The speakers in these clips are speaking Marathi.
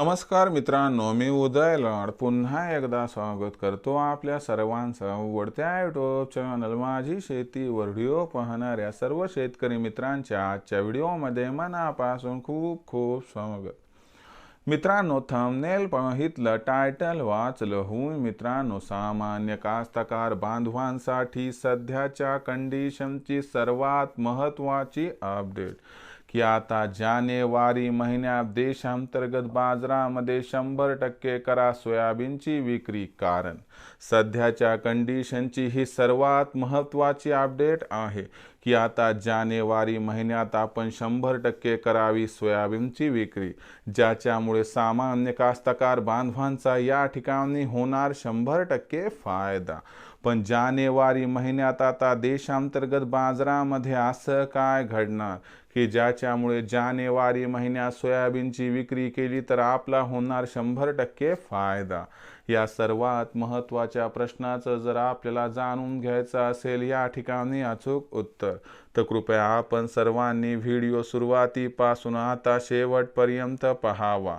नमस्कार मित्रांनो मी उदय लाड पुन्हा एकदा स्वागत करतो आपल्या सर्वांचं आवडत्या युट्यूब चॅनल माझी शेती व्हिडिओ पाहणाऱ्या सर्व शेतकरी मित्रांच्या आजच्या व्हिडिओमध्ये मनापासून खूप खूप स्वागत. मित्रांनो थंबनेल पाहितलं टायटल वाचलं. होऊन मित्रांनो सामान्य कास्तकार बांधवांसाठी सध्याच्या कंडिशनची सर्वात महत्त्वाची अपडेट की आता जानेवारी महिन्यात देशांतर्गत बाजारामध्ये शंभर टक्के करा सोयाबीनची विक्री कारण. सध्याच्या कंडिशनची ही सर्वात महत्त्वाची अपडेट आहे की आता जानेवारी महिन्यात आपण शंभर टक्के करावी सोयाबीनची विक्री ज्याच्यामुळे सामान्य कास्तकार बांधवांचा या ठिकाणी होणार शंभर टक्के फायदा. पण जानेवारी महिन्यात आता देशांतर्गत बाजारामध्ये असं काय घडणार? की ज्याच्यामुळे जानेवारी महिन्यात सोयाबीनची विक्री केली तर आपला होणार शंभर टक्के फायदा? या सर्वात महत्त्वाच्या प्रश्नाचं जर आपल्याला जाणून घ्यायचं असेल या ठिकाणी अचूक उत्तर. तर कृपया आपण सर्वांनी व्हिडिओ सुरुवातीपासून आता शेवटपर्यंत पहावा.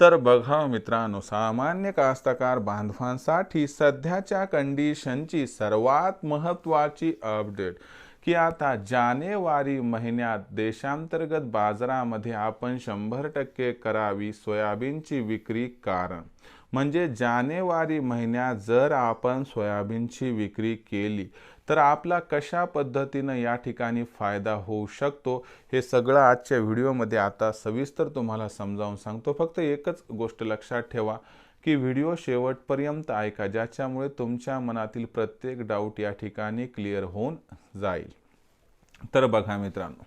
तर बघा मित्रांनो सामान्य कास्तकार बांधवांसाठी सध्याच्या कंडिशनची सर्वात महत्त्वाची अपडेट की आता जानेवारी महिन्यात देशांतर्गत बाजारामध्ये आपण शंभर टक्के करावी सोयाबीनची विक्री कारण. म्हणजे जानेवारी महिन्यात जर आपण सोयाबीनची विक्री केली तर आपला कशा पद्धतीनं या ठिकाणी फायदा होऊ शकतो हे सगळं आजच्या व्हिडिओमध्ये आता सविस्तर तुम्हाला समजावून सांगतो. फक्त एकच गोष्ट लक्षात ठेवा की व्हिडिओ शेवटपर्यंत ऐका ज्याच्यामुळे तुमच्या मनातील प्रत्येक डाऊट या ठिकाणी क्लिअर होऊन जाईल. तर बघा मित्रांनो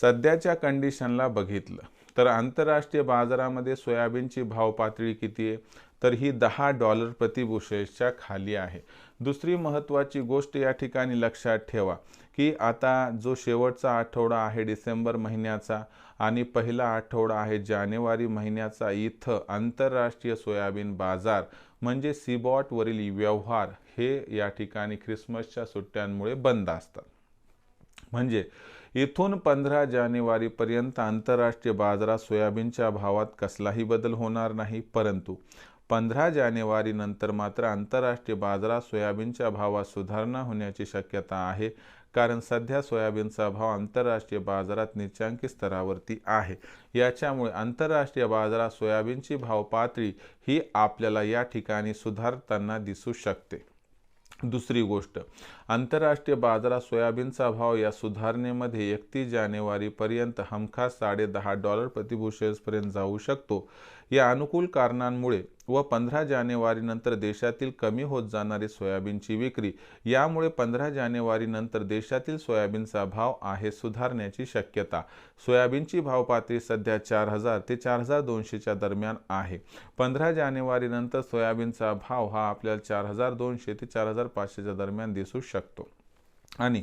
सध्याच्या कंडिशनला बघितलं. तर आंतरराष्ट्रीय बाजारामध्ये सोयाबीनची भाव पातळी किती आहे? तर ही दहा डॉलर प्रतिबुशेसच्या खाली आहे. दुसरी महत्त्वाची गोष्ट या ठिकाणी लक्षात ठेवा की आता जो शेवटचा आठवडा आहे डिसेंबर महिन्याचा आणि पहिला आठवडा आहे जानेवारी महिन्याचा इथं आंतरराष्ट्रीय सोयाबीन बाजार म्हणजे सीबॉटवरील व्यवहार हे या ठिकाणी ख्रिसमसच्या सुट्ट्यांमुळे बंद असतात. म्हणजे इथून पंधरा जानेवारीपर्यंत आंतरराष्ट्रीय बाजारात सोयाबीनच्या भावात कसलाही बदल होणार नाही परंतु पंधरा जानेवारीनंतर मात्र आंतरराष्ट्रीय बाजारात सोयाबीनच्या भावात सुधारणा होण्याची शक्यता आहे कारण सध्या सोयाबीनचा भाव आंतरराष्ट्रीय बाजारात निचांकी स्तरावरती आहे. याच्यामुळे आंतरराष्ट्रीय बाजारात सोयाबीनची भाव पातळी ही आपल्याला या ठिकाणी सुधारताना दिसू शकते. दुसरी गोष्ट आंतरराष्ट्रीय बाजारात सोयाबीनचा भाव या सुधारणेमध्ये एकतीस जानेवारीपर्यंत हमखास साडे दहा डॉलर प्रतिभूषेसपर्यंत जाऊ शकतो. या अनुकूल कारणांमुळे व पंधरा जानेवारीनंतर देशातील कमी होत जाणारी सोयाबीनची विक्री यामुळे पंधरा जानेवारीनंतर देशातील सोयाबीनचा भाव आहे सुधारण्याची शक्यता. सोयाबीनची भाव पातळी सध्या चार हजार ते चार हजार दोनशेच्या दरम्यान आहे. पंधरा जानेवारीनंतर सोयाबीनचा भाव हा आपल्याला चार हजार दोनशे ते चार हजार पाचशेच्या दरम्यान दिसू शकतो. आणि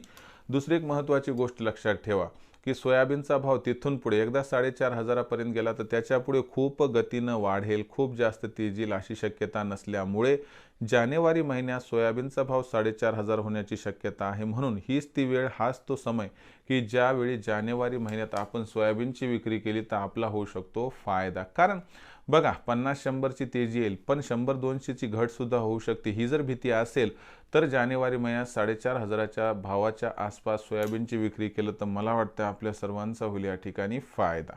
दुसरी एक महत्त्वाची गोष्ट लक्षात ठेवा की सोयाबीनचा भाव तिथून पुढे एकदा साडेचार हजारापर्यंत गेला तर त्याच्या पुढे खूप गतीनं वाढेल खूप जास्त तेजील अशी शक्यता नसल्यामुळे जानेवारी महिन्यात सोयाबीनचा भाव साडेचार हजार होण्याची शक्यता आहे म्हणून हीच ती वेळ हाच तो समय की ज्यावेळी जानेवारी महिन्यात आपण सोयाबीनची विक्री केली तर आपला होऊ शकतो फायदा. कारण बघा पन्नास शंभरची तेजी येईल पण शंभर दोनशेची घटसुद्धा होऊ शकते. ही जर भीती असेल तर जानेवारी महिन्यात साडेचार हजाराच्या भावाच्या आसपास सोयाबीनची विक्री केलं तर मला वाटतं आपल्या सर्वांचा होईल या ठिकाणी फायदा.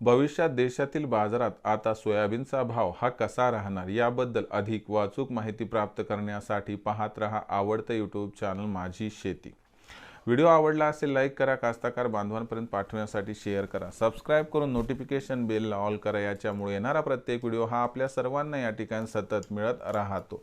भविष्यात देशातील बाजारात आता सोयाबीनचा भाव हा कसा राहणार याबद्दल अधिक वाचूक माहिती प्राप्त करण्यासाठी पाहत रहा आवडतं यूट्यूब चॅनल माझी शेती. व्हिडिओ आवडला असेल लाईक करा कास्ताकार बांधवांपर्यंत पाठवण्यासाठी शेअर करा. सबस्क्राईब करून नोटिफिकेशन बेलला ऑल करा. याच्यामुळे येणारा प्रत्येक व्हिडिओ हा आपल्या सर्वांना या ठिकाणी सतत मिळत राहतो.